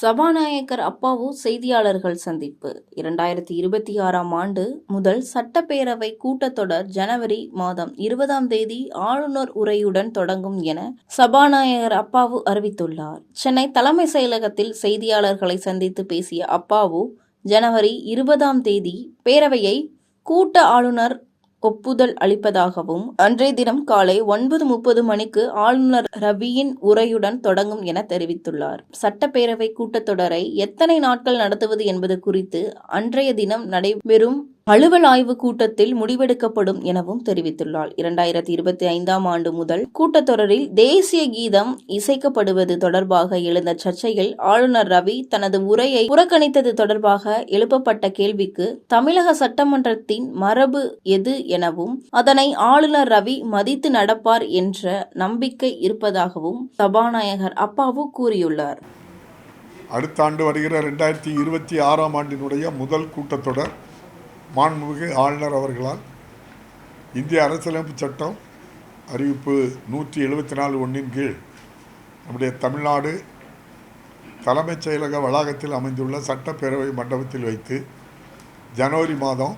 சபாநாயகர் அப்பாவு செய்தியாளர்கள் சந்திப்பு. இரண்டாயிரத்தி இருபத்தி ஆறாம் ஆண்டு முதல் சட்டப்பேரவை கூட்டத்தொடர் ஜனவரி மாதம் இருபதாம் தேதி ஆளுநர் உரையுடன் தொடங்கும் என சபாநாயகர் அப்பாவு அறிவித்துள்ளார். சென்னை தலைமை செயலகத்தில் செய்தியாளர்களை சந்தித்து பேசிய அப்பாவு ஜனவரி இருபதாம் தேதி பேரவையை கூட்ட ஆளுநர் ஒப்புதல் அளிப்பதாகவும் அன்றைய தினம் காலை ஒன்பது முப்பது மணிக்கு ஆளுநர் ரவியின் உரையுடன் தொடங்கும் என தெரிவித்துள்ளார். சட்டப்பேரவை கூட்டத்தொடரை எத்தனை நாட்கள் நடத்துவது என்பது குறித்து அன்றைய தினம் நடைபெறும் அலுவல் ஆய்வு கூட்டத்தில் முடிவெடுக்கப்படும் எனவும் தெரிவித்துள்ளார். இரண்டாயிரத்தி இருபத்தி ஐந்தாம் ஆண்டு முதல் கூட்டத்தொடரில் தேசிய கீதம் இசைக்கப்படுவது தொடர்பாக எழுந்த சர்ச்சையில் ஆளுநர் ரவி தனது உரையை புறக்கணித்தது தொடர்பாக எழுப்பப்பட்ட கேள்விக்கு தமிழக சட்டமன்றத்தின் மரபு எது எனவும் அதனை ஆளுநர் ரவி மதித்து நடப்பார் என்ற நம்பிக்கை இருப்பதாகவும் சபாநாயகர் அப்பாவு கூறியுள்ளார். அடுத்த ஆண்டு வருகிற ரெண்டாயிரத்தி இருபத்தி ஆறாம் ஆண்டினுடைய முதல் கூட்டத்தொடர் மாண்புமிகு ஆளுநர் அவர்களால் இந்திய அரசியலமைப்பு சட்டம் அறிவிப்பு நூற்றி எழுபத்தி நாலு ஒன்றின் கீழ் நம்முடைய தமிழ்நாடு தலைமைச் செயலக வளாகத்தில் அமைந்துள்ள சட்டப்பேரவை மண்டபத்தில் வைத்து ஜனவரி மாதம்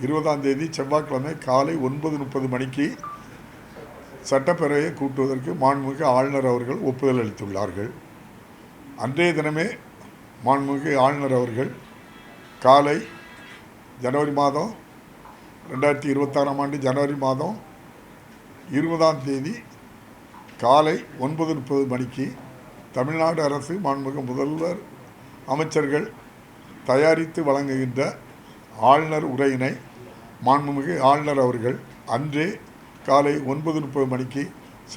இருபதாம் தேதி செவ்வாய்க்கிழமை காலை ஒன்பது முப்பது மணிக்கு சட்டப்பேரவையை கூட்டுவதற்கு மாண்புமிகு ஆளுநர் அவர்கள் ஒப்புதல் அளித்துள்ளார்கள். அன்றைய தினமே மாண்புமிகு ஆளுநர் அவர்கள் காலை ஜனவரி மாதம் ரெண்டாயிரத்தி இருபத்தாறாம் ஆண்டு ஜனவரி மாதம் இருபதாம் தேதி காலை ஒன்பது முப்பது மணிக்கு தமிழ்நாடு அரசு மாண்புமிகு முதல்வர் அமைச்சர்கள் தயாரித்து வழங்குகின்ற ஆளுநர் உரையினை மாண்புமிகு ஆளுநர் அவர்கள் அன்றே காலை ஒன்பது முப்பது மணிக்கு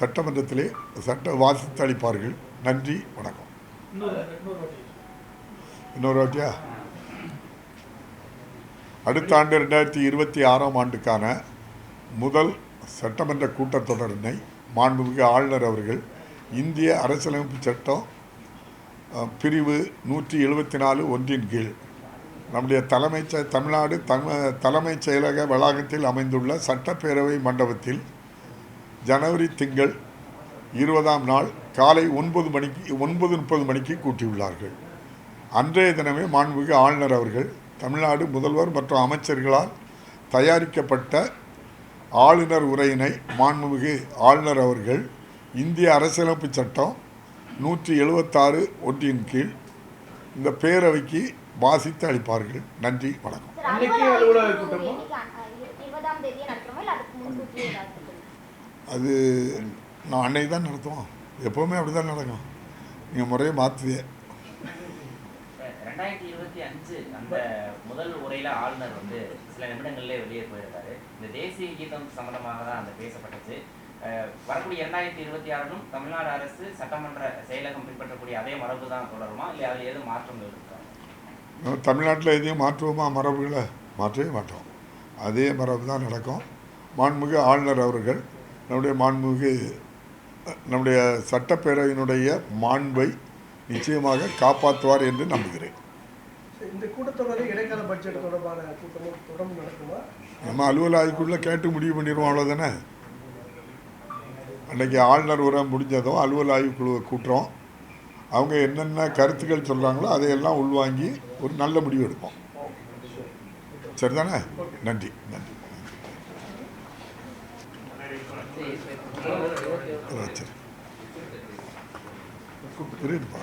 சட்டமன்றத்திலே சட்ட வாசித்து அளிப்பார்கள். நன்றி வணக்கம். இன்னொரு வாட்டியா? அடுத்த ஆண்டு ரெண்டாயிரத்தி இருபத்தி ஆறாம் ஆண்டுக்கான முதல் சட்டமன்ற கூட்டத்தொடரினை மாண்புமிகு ஆளுநர் அவர்கள் இந்திய அரசியலமைப்பு சட்டம் பிரிவு நூற்றி எழுபத்தி நாலு ஒன்றின் கீழ் நம்முடைய தலைமைச் தமிழ்நாடு தம தலைமைச் செயலக வளாகத்தில் அமைந்துள்ள சட்டப்பேரவை மண்டபத்தில் ஜனவரி திங்கள் இருபதாம் நாள் காலை ஒன்பது மணிக்கு ஒன்பது முப்பது மணிக்கு கூட்டியுள்ளார்கள். அன்றைய தினமே மாண்புமிகு ஆளுநர் அவர்கள் தமிழ்நாடு முதல்வர் மற்றும் அமைச்சர்களால் தயாரிக்கப்பட்ட ஆளுநர் உரையினை மாண்புமிகு ஆளுநர் அவர்கள் இந்திய அரசியலமைப்பு சட்டம் நூற்றி எழுபத்தாறு ஒன்றின் கீழ் இந்த பேரவைக்கு வாசித்து அளிப்பார்கள். நன்றி வணக்கம். அது நான் அன்னைக்கு தான் நடத்துவோம். எப்போவுமே அப்படி தான் நடக்கும். நீங்கள் முறையை மாற்றுவியே ரெண்டாயிரத்தி இருபத்தி அஞ்சு அந்த முதல் உரையில ஆளுநர் வந்து சில நிமிடங்கள்ல வெளியே போயிருக்காரு இந்த தேசிய கீதம் சம்பந்தமாக தான் அந்த பேசப்பட்டது. வரக்கூடிய இரண்டாயிரத்தி இருபத்தி ஆறிலும் தமிழ்நாடு அரசு சட்டமன்ற செயலகம் பின்பற்றக்கூடிய அதே மரபு தான் தொடருமா? இல்லை அதில் எதுவும் மாற்றங்கள் இருக்கா? தமிழ்நாட்டில் எதையும் மாற்றுவோமா? மரபுகளை மாற்றவே மாட்டோம். அதே மரபு தான் நடக்கும். மாண்புமிகு ஆளுநர் அவர்கள் நம்முடைய மாண்புமிகு நம்முடைய சட்டப்பேரவையினுடைய மாண்பை நிச்சயமாக காப்பாற்றுவார் என்று நம்புகிறேன். இந்த இடைக்கால பட்ஜெட் தொடர்பான கூட்டமும் தொடர்ந்து நடக்குமா? நம்ம அலுவலக ஆய்வுக்குள்ளே கேட்டு முடிவு பண்ணிடுவோம் அவ்வளோதானே அன்றைக்கி ஆளுநர் உரை முடிஞ்சதும் அலுவல் ஆய்வுக்குழுவை கூட்டுறோம். அவங்க என்னென்ன கருத்துக்கள் சொல்கிறாங்களோ அதையெல்லாம் உள்வாங்கி ஒரு நல்ல முடிவு எடுப்போம். சரிதானே? நன்றி நன்றி. சரி. இருப்பா